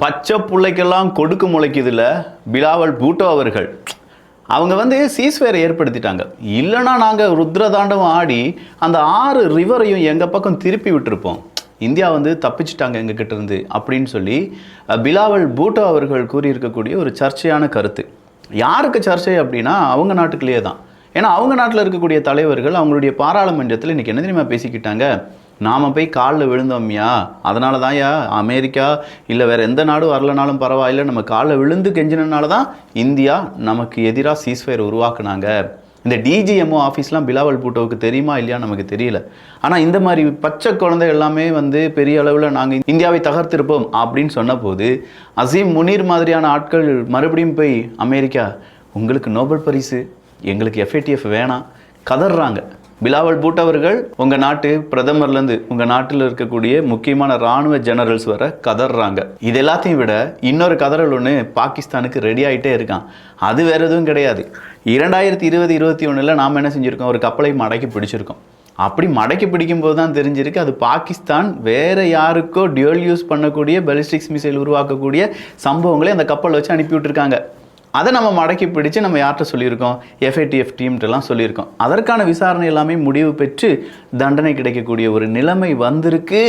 பச்சை பிள்ளைக்கெல்லாம் கொடுக்கு முளைக்குதுல பிலாவல் பூட்டோ அவர்கள். அவங்க வந்து சீஸ்வேரை ஏற்படுத்திட்டாங்க. இல்லைன்னா நாங்கள் ருத்ரதாண்டவம் ஆடி அந்த ஆறு ரிவரையும் எங்கள் பக்கம் திருப்பி விட்டுருப்போம். இந்தியா வந்து தப்பிச்சிட்டாங்க எங்ககிட்ட இருந்து அப்படின்னு சொல்லி பிலாவல் பூட்டோ அவர்கள் கூறியிருக்கக்கூடிய ஒரு சர்ச்சையான கருத்து. யாருக்கு சர்ச்சை அப்படின்னா அவங்க நாட்டுக்குள்ளேயே தான். ஏன்னா அவங்க நாட்டில் இருக்கக்கூடிய தலைவர்கள் அவங்களுடைய பாராளுமன்றத்தில் இன்றைக்கி என்ன தெரியுமா பேசிக்கிட்டாங்க? நாம் போய் காலில் விழுந்தோம்யா அதனால தான்யா அமெரிக்கா இல்லை வேறு எந்த நாடும் வரலனாலும் பரவாயில்ல நம்ம காலில் விழுந்து கெஞ்சினனால தான் இந்தியா நமக்கு எதிராக சீஸ்ஃபயர் உருவாக்குனாங்க. இந்த டிஜிஎம்ஓ ஆஃபீஸ்லாம் பிலாவல் பூட்டோவுக்கு தெரியுமா இல்லையா நமக்கு தெரியல. ஆனால் இந்த மாதிரி பச்சை குழந்தை எல்லாமே வந்து பெரிய அளவில் நாங்கள் இந்தியாவை தகர்த்திருப்போம் அப்படின்னு சொன்னபோது அசீம் முனீர் மாதிரியான ஆட்கள் மறுபடியும் போய் அமெரிக்கா உங்களுக்கு நோபல் பரிசு எங்களுக்கு எஃப்ஏடிஎஃப் வேணாம். கதறாங்க பிலாவல் பூட் அவர்கள் உங்கள் நாட்டு பிரதமர்லேருந்து உங்கள் நாட்டில் இருக்கக்கூடிய முக்கியமான ராணுவ ஜெனரல்ஸ் வர கதறாங்க இது எல்லாத்தையும் விட இன்னொரு கதறல் ஒன்று பாகிஸ்தானுக்கு ரெடி ஆகிட்டே இருக்கான். அது வேற எதுவும் கிடையாது. இரண்டாயிரத்தி இருபது இருபத்தி ஒன்றில் நாம் என்ன செஞ்சுருக்கோம்? ஒரு கப்பலை மடக்கி பிடிச்சிருக்கோம். அப்படி மடக்கி பிடிக்கும்போது தான் தெரிஞ்சிருக்கு அது பாகிஸ்தான் வேறு யாருக்கோ டியூல் யூஸ் பண்ணக்கூடிய பெலிஸ்டிக்ஸ் மிசைல் உருவாக்கக்கூடிய சம்பவங்களை அந்த கப்பல் வச்சு அனுப்பி விட்டுருக்காங்க அதை நம்ம மடக்கி பிடிச்சு நம்ம யார்கிட்ட சொல்லியிருக்கோம்? எஃப்ஐடிஎஃப் டீம்கிட்டலாம் சொல்லியிருக்கோம். அதற்கான விசாரணை எல்லாமே முடிவு பெற்று தண்டனை கிடைக்கக்கூடிய ஒரு நிலைமை வந்திருக்கு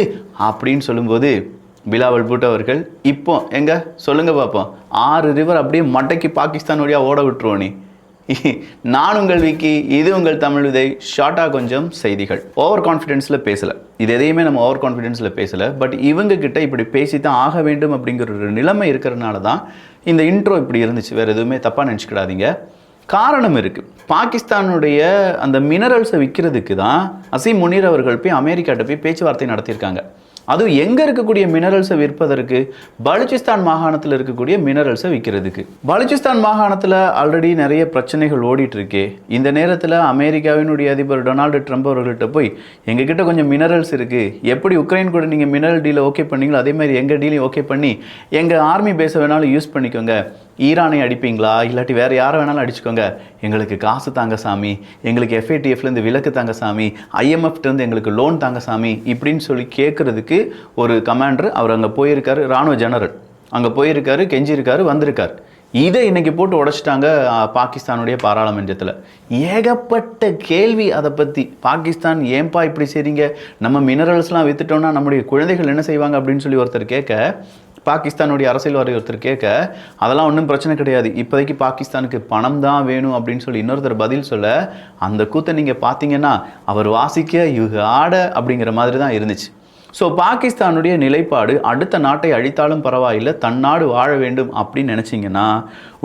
அப்படின்னு சொல்லும்போது பிலாவல் பூட் அவர்கள் இப்போ எங்க? சொல்லுங்க பார்ப்போம் ஆறு ரிவர் அப்படியே மடக்கி பாகிஸ்தான் வழியாக ஓட விட்டுருவோம் நீ. நான் உங்கள் விக்கி இது உங்கள் தமிழ் விதை. ஷார்ட்டாக கொஞ்சம் செய்திகள். ஓவர் கான்ஃபிடென்ஸில் பேசலை. இது எதையுமே நம்ம ஓவர் கான்ஃபிடென்ஸில் பேசலை. பட் இவங்க கிட்ட இப்படி பேசி தான் ஆக வேண்டும் அப்படிங்கிற ஒரு நிலைமை இருக்கிறதுனால தான் இந்த இன்ட்ரோ இப்படி இருந்துச்சு. வேறு எதுவுமே தப்பாக நினச்சிக்கிடாதீங்க. காரணம் இருக்குது பாகிஸ்தானுடைய அந்த மினரல்ஸை விற்கிறதுக்கு தான் அசீம் முனீர் அவர்கள் போய் அமெரிக்காட்ட போய் பேச்சுவார்த்தை நடத்தியிருக்காங்க. அதுவும் எங்கே இருக்கக்கூடிய மினரல்ஸை விற்பதற்கு? பலுச்சிஸ்தான் மாகாணத்தில் இருக்கக்கூடிய மினரல்ஸை விற்கிறதுக்கு பலுச்சிஸ்தான் மாகாணத்தில் ஆல்ரெடி நிறைய பிரச்சனைகள் ஓடிட்டுருக்கே. இந்த நேரத்தில் அமெரிக்காவினுடைய அதிபர் டொனால்டு ட்ரம்ப் அவர்கள்ட்ட போய் எங்ககிட்ட கொஞ்சம் மினரல்ஸ் இருக்குது எப்படி உக்ரைன் கூட நீங்கள் மினரல் டீலை ஓகே பண்ணீங்களோ அதே மாதிரி எங்கள் டீலையும் ஓகே பண்ணி எங்கள் ஆர்மி பேஸை வேணாலும் யூஸ் பண்ணிக்கோங்க. ஈரானை அடிப்பீங்களா? இல்லாட்டி வேறு யாரை வேணாலும் அடிச்சுக்கோங்க. எங்களுக்கு காசு தாங்க சாமி. எங்களுக்கு எஃப்ஏடிஎஃப்லேருந்து விலக்கு தாங்க சாமி. ஐஎம்எஃப்லேருந்து எங்களுக்கு லோன் தாங்க சாமி. இப்படின்னு சொல்லி கேட்குறதுக்கு ஒரு கமாண்டர் அவர் அங்கே போயிருக்காரு ராணுவ ஜெனரல் அங்கே போயிருக்காரு கெஞ்சிருக்காரு வந்திருக்கார். இதை இன்னைக்கு போட்டு உடைச்சிட்டாங்க பாகிஸ்தானுடைய பாராளுமன்றத்தில். ஏகப்பட்ட கேள்வி அதை பற்றி பாகிஸ்தான் ஏன்பா இப்படி செய்றீங்க? நம்ம மினரல்ஸ்லாம் வித்துட்டோம்னா நம்முடைய குழந்தைகள் என்ன செய்வாங்க அப்படின்னு சொல்லி ஒருத்தர் கேட்க பாகிஸ்தானுடைய அரசியல்வாதி ஒருத்தர் கேட்க அதெல்லாம் ஒன்றும் பிரச்சனை கிடையாது. இப்போதைக்கு பாகிஸ்தானுக்கு பணம் தான் வேணும் அப்படின்னு சொல்லி இன்னொருத்தர் பதில் சொல்ல அந்த கூத்தை நீங்கள் பார்த்தீங்கன்னா அவர் வாசிக்க இவங்க ஆட அப்படிங்கிற மாதிரி தான் இருந்துச்சு. ஸோ பாகிஸ்தானுடைய நிலைப்பாடு அடுத்த நாட்டை அழித்தாலும் பரவாயில்லை தன் நாடு வாழ வேண்டும் அப்படின்னு நினச்சிங்கன்னா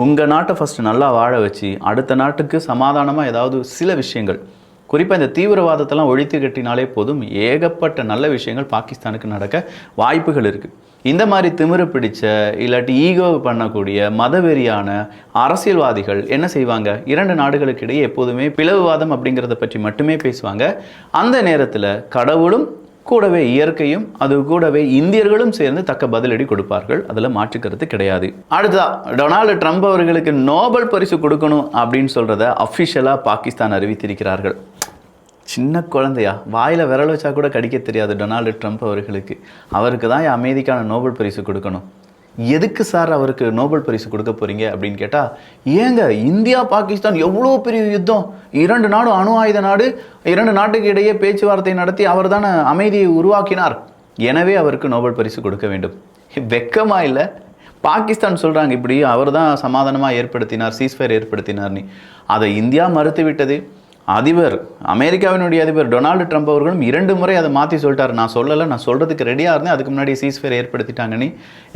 உங்கள் நாட்டை ஃபஸ்ட்டு நல்லா வாழ வச்சு அடுத்த நாட்டுக்கு சமாதானமாக ஏதாவது சில விஷயங்கள் குறிப்பாக இந்த தீவிரவாதத்தெல்லாம் ஒழித்து கட்டினாலே போதும் ஏகப்பட்ட நல்ல விஷயங்கள் பாகிஸ்தானுக்கு நடக்க வாய்ப்புகள் இருக்குது இந்த மாதிரி திமிரு பிடிச்ச இல்லாட்டி ஈகோ பண்ணக்கூடிய மதவெறியான அரசியல்வாதிகள் என்ன செய்வாங்க? இரண்டு நாடுகளுக்கு இடையே எப்போதுமே பிளவுவாதம் அப்படிங்கிறத பற்றி மட்டுமே பேசுவாங்க. அந்த நேரத்தில் கடவுளும் கூடவே இயற்கையும் அது கூடவே இந்தியர்களும் சேர்ந்து தக்க பதிலடி கொடுப்பார்கள். அதில் மாற்றுக்கிறது கிடையாது. அடுத்ததா டொனால்டு ட்ரம்ப் அவர்களுக்கு நோபல் பரிசு கொடுக்கணும் அப்படின்னு சொல்கிறத அஃபிஷியலாக பாகிஸ்தான் அறிவித்திருக்கிறார்கள். சின்ன குழந்தையா? வாயில் விரல் வச்சா கூட கடிக்க தெரியாது டொனால்டு ட்ரம்ப் அவர்களுக்கு. அவருக்கு தான் அமெரிக்கான நோபல் பரிசு கொடுக்கணும். எதுக்கு சார் அவருக்கு நோபல் பரிசு கொடுக்க போகிறீங்க அப்படின்னு கேட்டால் ஏங்க இந்தியா பாகிஸ்தான் எவ்வளோ பெரிய யுத்தம்? இரண்டு நாடும் அணு ஆயுத நாடு இரண்டு நாட்டுக்கு இடையே பேச்சுவார்த்தை நடத்தி அவர் தானே அமைதியை உருவாக்கினார். எனவே அவருக்கு நோபல் பரிசு கொடுக்க வேண்டும். வெக்கமா இல்லை. பாகிஸ்தான் சொல்கிறாங்க இப்படி அவர் தான் சமாதானமாக ஏற்படுத்தினார் சீஸ்ஃபயர் ஏற்படுத்தினார்னு. அதை இந்தியா மறுத்து விட்டது அதிபர் அமெரிக்காவினுடைய அதிபர் டொனால்டு ட்ரம்ப் அவர்களும் இரண்டு முறை அதை மாற்றி சொல்லிட்டார். நான் சொல்லலை நான் சொல்கிறதுக்கு ரெடியாக இருந்தேன். அதுக்கு முன்னாடி சீஸ்ஃபேர் ஏற்படுத்திட்டாங்கன்னு.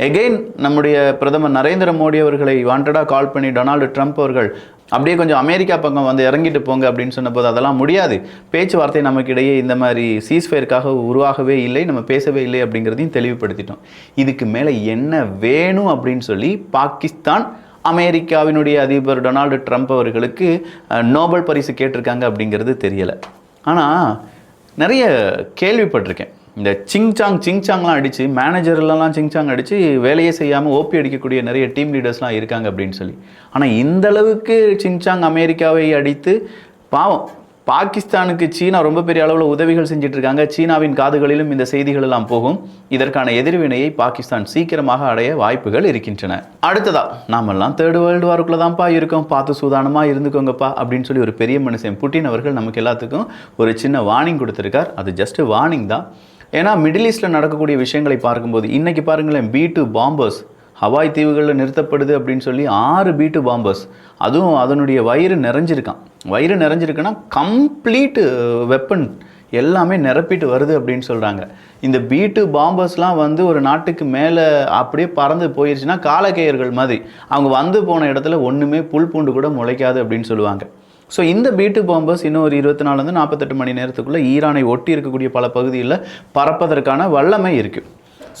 எகெயின் நம்முடைய பிரதமர் நரேந்திர மோடி அவர்களை வாண்டடாக கால் பண்ணி டொனால்டு ட்ரம்ப் அவர்கள் அப்படியே கொஞ்சம் அமெரிக்கா பக்கம் வந்து இறங்கிட்டு போங்க அப்படின்னு சொன்னபோது அதெல்லாம் முடியாது. பேச்சுவார்த்தை நமக்கு இடையே இந்த மாதிரி சீஸ்ஃபயருக்காக உருவாகவே இல்லை நம்ம பேசவே இல்லை அப்படிங்கிறதையும் தெளிவுபடுத்திட்டோம். இதுக்கு மேலே என்ன வேணும் அப்படின்னு சொல்லி பாகிஸ்தான் அமெரிக்காவினுடைய அதிபர் டொனால்டு ட்ரம்ப் அவர்களுக்கு நோபல் பரிசு கேட்டிருக்காங்க அப்படிங்கிறது தெரியலை. ஆனால் நிறைய கேள்விப்பட்டிருக்கேன். இந்த சிங்சாங் சிங்சாங்லாம் அடித்து மேனேஜர்லாம் சிங்சாங் அடித்து வேலையே செய்யாமல் ஓபி அடிக்கக்கூடிய நிறைய டீம் லீடர்ஸ்லாம் இருக்காங்க அப்படின்னு சொல்லி. ஆனால் இந்த அளவுக்கு சிங்சாங் அமெரிக்காவை அடித்து பாவம் பாகிஸ்தானுக்கு சீனா ரொம்ப பெரிய அளவில் உதவிகள் செஞ்சுட்டு இருக்காங்க சீனாவின் காதுகளிலும் இந்த செய்திகள் எல்லாம் போகும். இதற்கான எதிர்வினையை பாகிஸ்தான் சீக்கிரமாக அடைய வாய்ப்புகள் இருக்கின்றன. அடுத்ததா நாமெல்லாம் தேர்டு வேர்ல்டு வாருக்குள்ள தான்ப்பா இருக்கோம். பார்த்து சூதானமாக இருந்துக்கோங்கப்பா அப்படின்னு சொல்லி ஒரு பெரிய மனுஷன் புட்டின் அவர்கள் நமக்கு எல்லாத்துக்கும் ஒரு சின்ன வார்னிங் கொடுத்துருக்கார். அது ஜஸ்ட் வார்னிங் தான். ஏன்னா மிடில் ஈஸ்டில் நடக்கக்கூடிய விஷயங்களை பார்க்கும்போது இன்றைக்கி பாருங்களேன் பி டூ பாம்பர்ஸ் ஹவாய் தீவுகளில் நிறுத்தப்படுது அப்படின்னு சொல்லி ஆறு பீட்டு பாம்பர்ஸ். அதுவும் அதனுடைய வயிறு நிறைஞ்சிருக்கான். வயிறு நிறைஞ்சிருக்குன்னா கம்ப்ளீட்டு வெப்பன் எல்லாமே நிரப்பிட்டு வருது அப்படின்னு சொல்கிறாங்க இந்த பீட்டு பாம்பர்ஸ்லாம் வந்து ஒரு நாட்டுக்கு மேலே அப்படியே பறந்து போயிடுச்சுன்னா காலக்கேயர்கள் மாதிரி. அவங்க வந்து போன இடத்துல ஒன்றுமே புல் பூண்டு கூட முளைக்காது அப்படின்னு சொல்லுவாங்க. ஸோ இந்த பீட்டு பாம்பர்ஸ் இன்னும் ஒரு இருபத்தி நாலுலேருந்து நாற்பத்தெட்டு மணி நேரத்துக்குள்ளே ஈரானை ஒட்டி இருக்கக்கூடிய பல பகுதிகளில் பறப்பதற்கான வல்லமை இருக்குது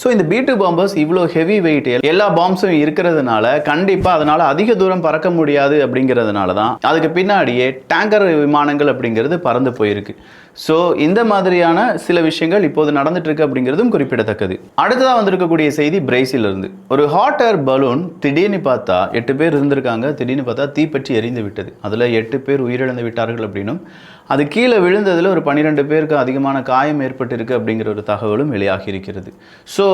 ஸோ இந்த பீட்டு பாம்பர்ஸ் இவ்வளோ ஹெவி வெயிட் எல்லா பாம்ஸும் இருக்கிறதுனால கண்டிப்பாக அதனால் அதிக தூரம் பறக்க முடியாது அப்படிங்கிறதுனால தான் அதுக்கு பின்னாடியே டேங்கர் விமானங்கள் அப்படிங்கிறது பறந்து போயிருக்கு. ஸோ இந்த மாதிரியான சில விஷயங்கள் இப்போது நடந்துட்டு இருக்கு அப்படிங்கிறதும் குறிப்பிடத்தக்கது. அடுத்ததாக வந்திருக்கக்கூடிய செய்தி பிரேசில் இருந்து ஒரு ஹாட் ஏர் பலூன் திடீர்னு பார்த்தா எட்டு பேர் இருந்திருக்காங்க. திடீர்னு பார்த்தா தீப்பற்றி எரிந்து விட்டது. அதில் எட்டு பேர் உயிரிழந்து விட்டார்கள் அப்படின்னும் அது கீழே விழுந்ததில் ஒரு பன்னிரெண்டு பேருக்கு அதிகமான காயம் ஏற்பட்டிருக்கு அப்படிங்கிற ஒரு தகவலும் வெளியாகி இருக்கிறது. ஸோ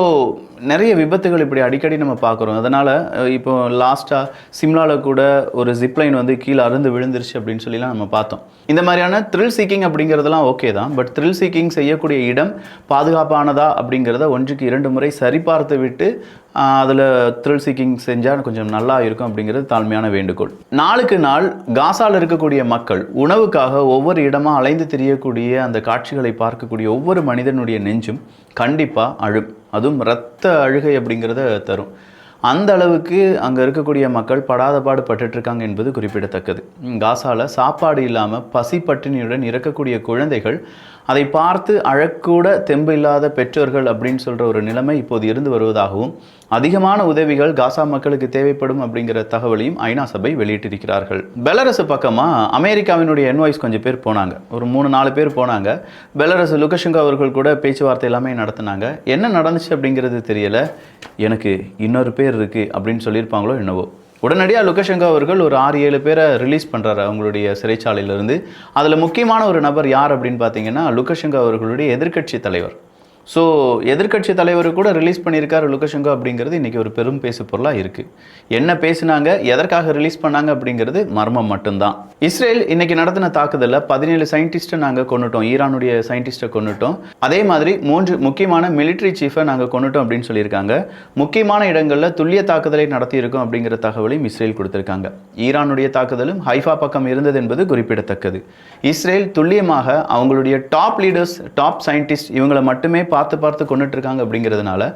நிறைய விபத்துகள் இப்படி அடிக்கடி நம்ம பார்க்குறோம். அதனால் இப்போ லாஸ்ட்டாக சிம்லாவில் கூட ஒரு ஜிப்லைன் வந்து கீழே அருந்து விழுந்துருச்சு அப்படின்னு சொல்லிலாம் நம்ம பார்த்தோம். இந்த மாதிரியான த்ரில் சீக்கிங் அப்படிங்கிறதெல்லாம் ஓகே தான். பட் த்ரில் சீக்கிங் செய்யக்கூடிய இடம் பாதுகாப்பானதா அப்படிங்கிறத ஒன்றுக்கு இரண்டு முறை சரிபார்த்து விட்டு அதில் த்ரில் சீக்கிங் செஞ்சால் கொஞ்சம் நல்லா இருக்கும் அப்படிங்கிறது தாழ்மையான வேண்டுகோள். நாளுக்கு நாள் காசாவில் இருக்கக்கூடிய மக்கள் உணவுக்காக ஒவ்வொரு இடமா அலைந்து தெரியக்கூடிய அந்த காட்சிகளை பார்க்கக்கூடிய ஒவ்வொரு மனிதனுடைய நெஞ்சும் கண்டிப்பாக அழும். அதுவும் இரத்த அழுகை அப்படிங்கிறத தரும். அந்த அளவுக்கு அங்கே இருக்கக்கூடிய மக்கள் படாத பாடு பட்டுட்ருக்காங்க என்பது குறிப்பிடத்தக்கது. காசாவில் சாப்பாடு இல்லாமல் பசி பட்டினியுடன் இறக்கக்கூடிய குழந்தைகள் அதை பார்த்து அழக்கூட தெம்பு இல்லாத பெற்றோர்கள் அப்படின்னு சொல்கிற ஒரு நிலைமை இப்போது இருந்து வருவதாகவும் அதிகமான உதவிகள் காசா மக்களுக்கு தேவைப்படும் அப்படிங்கிற தகவலையும் ஐநா சபை வெளியிட்டிருக்கிறார்கள். பெலரசு பக்கமாக அமெரிக்காவினுடைய என்வாய்ஸ் கொஞ்சம் பேர் போனாங்க. ஒரு மூணு நாலு பேர் போனாங்க. பெலரசு லுகஷங்கோ அவர்கள் கூட பேச்சுவார்த்தை எல்லாமே நடத்தினாங்க. என்ன நடந்துச்சு அப்படிங்கிறது தெரியலை. எனக்கு இன்னொரு பேர் இருக்குது அப்படின்னு சொல்லியிருப்பாங்களோ என்னவோ. உடனடியாக லுகஷங்கோ அவர்கள் ஒரு ஆறு ஏழு பேரை ரிலீஸ் பண்ணுறாரு அவங்களுடைய சிறைச்சாலையிலிருந்து. அதில் முக்கியமான ஒரு நபர் யார் அப்படின்னு பார்த்தீங்கன்னா லுகஷங்கோ அவர்களுடைய எதிர்க்கட்சி தலைவர். ஸோ எதிர்க்கட்சி தலைவர் கூட ரிலீஸ் பண்ணியிருக்காரு லுக்கஷங்கோ அப்படிங்கிறது இன்றைக்கி ஒரு பெரும் பேசு பொருளாக இருக்குது என்ன பேசுனாங்க எதற்காக ரிலீஸ் பண்ணாங்க அப்படிங்கிறது மர்மம் மட்டும்தான். இஸ்ரேல் இன்றைக்கி நடத்தின தாக்குதலில் பதினேழு சயின்டிஸ்ட்டை நாங்கள் கொண்டுட்டோம் ஈரானுடைய சயின்டிஸ்ட்டை கொண்டுட்டோம் அதே மாதிரி மூன்று முக்கியமான மிலிட்ரி சீஃபை நாங்கள் கொண்டுட்டோம் அப்படின்னு சொல்லியிருக்காங்க. முக்கியமான இடங்களில் துல்லிய தாக்குதலை நடத்தியிருக்கோம் அப்படிங்கிற தகவலையும் இஸ்ரேல் கொடுத்துருக்காங்க. ஈரானுடைய தாக்குதலும் ஹைஃபா பக்கம் இருந்தது என்பது குறிப்பிடத்தக்கது. இஸ்ரேல் துல்லியமாக அவங்களுடைய டாப் லீடர்ஸ் டாப் சயின்டிஸ்ட் இவங்களை மட்டுமே பார்த்து பார்த்து கொண்டுட்டு இருக்காங்க அப்படிங்கிறதுனால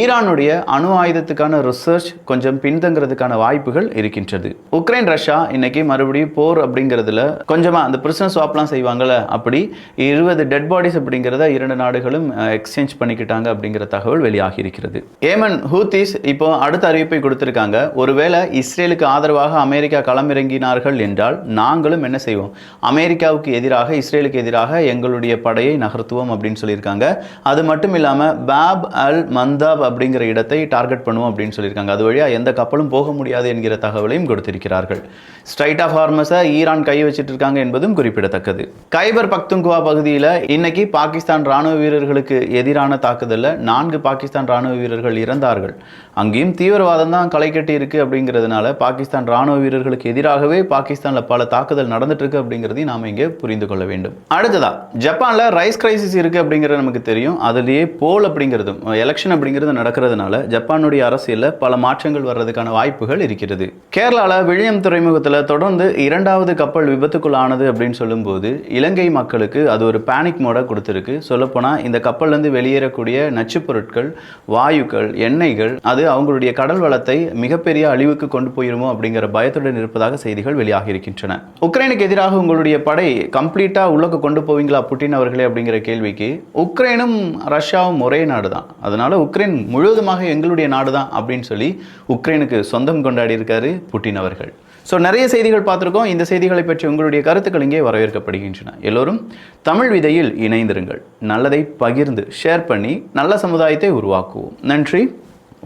ஈரானுடைய அணு ஆயுதத்துக்கான ரிசர்ச் கொஞ்சம் பின்தங்கிறதுக்கான வாய்ப்புகள் இருக்கின்றது. உக்ரைன் ரஷ்யா இன்னைக்கு மறுபடியும் போர் அப்படிங்கிறதுல கொஞ்சமா அந்த பிரிசன் ஸ்வாப்லாம் செய்வாங்கல்ல அப்படி இருபது டெட் பாடிஸ் அப்படிங்கிறத இரண்டு நாடுகளும் எக்ஸ்சேஞ்ச் பண்ணிக்கிட்டாங்க அப்படிங்கிற தகவல் வெளியாகி இருக்கிறது ஏமன் ஹூத்திஸ் இப்போ அடுத்த அறிவிப்பை கொடுத்திருக்காங்க. ஒருவேளை இஸ்ரேலுக்கு ஆதரவாக அமெரிக்கா களமிறங்கினார்கள் என்றால் நாங்களும் என்ன செய்வோம்? அமெரிக்காவுக்கு எதிராக இஸ்ரேலுக்கு எதிராக எங்களுடைய படையை நகர்த்துவோம் அப்படின்னு சொல்லியிருக்காங்க. அது மட்டும் இல்லாமல் பாப் அல் மந்தாப் அப்படிங்கிற இடத்தை டார்கெட் பண்ணுவோம் அப்படின்னு சொல்லியிருக்காங்க. அது வழியாக எந்த கப்பலும் போக முடியாது என்கிற தகவலையும் கொடுத்திருக்கிறார்கள். ஸ்ட்ரைட் ஆஃப் ஹார்மஸை ஈரான் கை வச்சிட்டு இருக்காங்க என்பதும் குறிப்பிடத்தக்கது. கைபர் பக்துங்குவா பகுதியில் இன்னைக்கு பாகிஸ்தான் ராணுவ வீரர்களுக்கு எதிரான தாக்குதலில் நான்கு பாகிஸ்தான் ராணுவ வீரர்கள் இறந்தார்கள். அங்கேயும் தீவிரவாதம் தான் களை கட்டி இருக்கு அப்படிங்கிறதுனால பாகிஸ்தான் ராணுவ வீரர்களுக்கு எதிராகவே பாகிஸ்தானில் பல தாக்குதல் நடந்துட்டு இருக்கு அப்படிங்கிறதையும் நாம் இங்கே புரிந்து கொள்ள வேண்டும். அடுத்ததா ஜப்பானில் ரைஸ் கிரைசிஸ் இருக்கு அப்படிங்கிறது நமக்கு தெரியும். அதுலேயே போல் அப்படிங்கிறதும் எலெக்ஷன் அப்படிங்கிறது நடக்கிறதுனால ஜப்பானுடைய அரசியலில் பல மாற்றங்கள் வர்றதுக்கான வாய்ப்புகள் இருக்கிறது. கேரளாவில் விழியம் துறைமுகத்தில் தொடர்ந்து இரண்டாவது கப்பல் விபத்துக்குள்ளானது அப்படின்னு சொல்லும்போது இலங்கை மக்களுக்கு அது ஒரு பேனிக் மோட கொடுத்துருக்கு. சொல்லப்போனால் இந்த கப்பல்லேருந்து வெளியேறக்கூடிய நச்சுப் பொருட்கள் வாயுக்கள் எண்ணெய்கள் அது அவங்களுடைய கடல் வளத்தை மிகப்பெரிய அழிவுக்கு கொண்டு போயிருமோ அப்படிங்கிற பயத்துடன் இருப்பதாக செய்திகள் வெளியாகி இருக்கின்றன. உக்ரைனுக்கு எதிராக உங்களுடைய படை கம்ப்ளீட்டாக உள்ளக்கு கொண்டு போவீங்களா புட்டின் அவர்களே அப்படிங்கிற கேள்விக்கு உக்ரைனும் ரஷ்யாவும் ஒரே நாடு தான் அதனால் உக்ரைன் முழுவதுமாக எங்களுடைய நாடு தான் அப்படின்னு சொல்லி உக்ரைனுக்கு சொந்தம் கொண்டாடி இருக்காரு புட்டின் அவர்கள். ஸோ நிறைய செய்திகள் பார்த்துருக்கோம். இந்த செய்திகளை பற்றி உங்களுடைய கருத்துக்கள் இங்கே வரவேற்கப்படுகின்றன. எல்லோரும் தமிழ் விதையில் இணைந்திருங்கள். நல்லதை பகிர்ந்து ஷேர் பண்ணி நல்ல சமுதாயத்தை உருவாக்குவோம். நன்றி.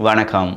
வணக்கம்.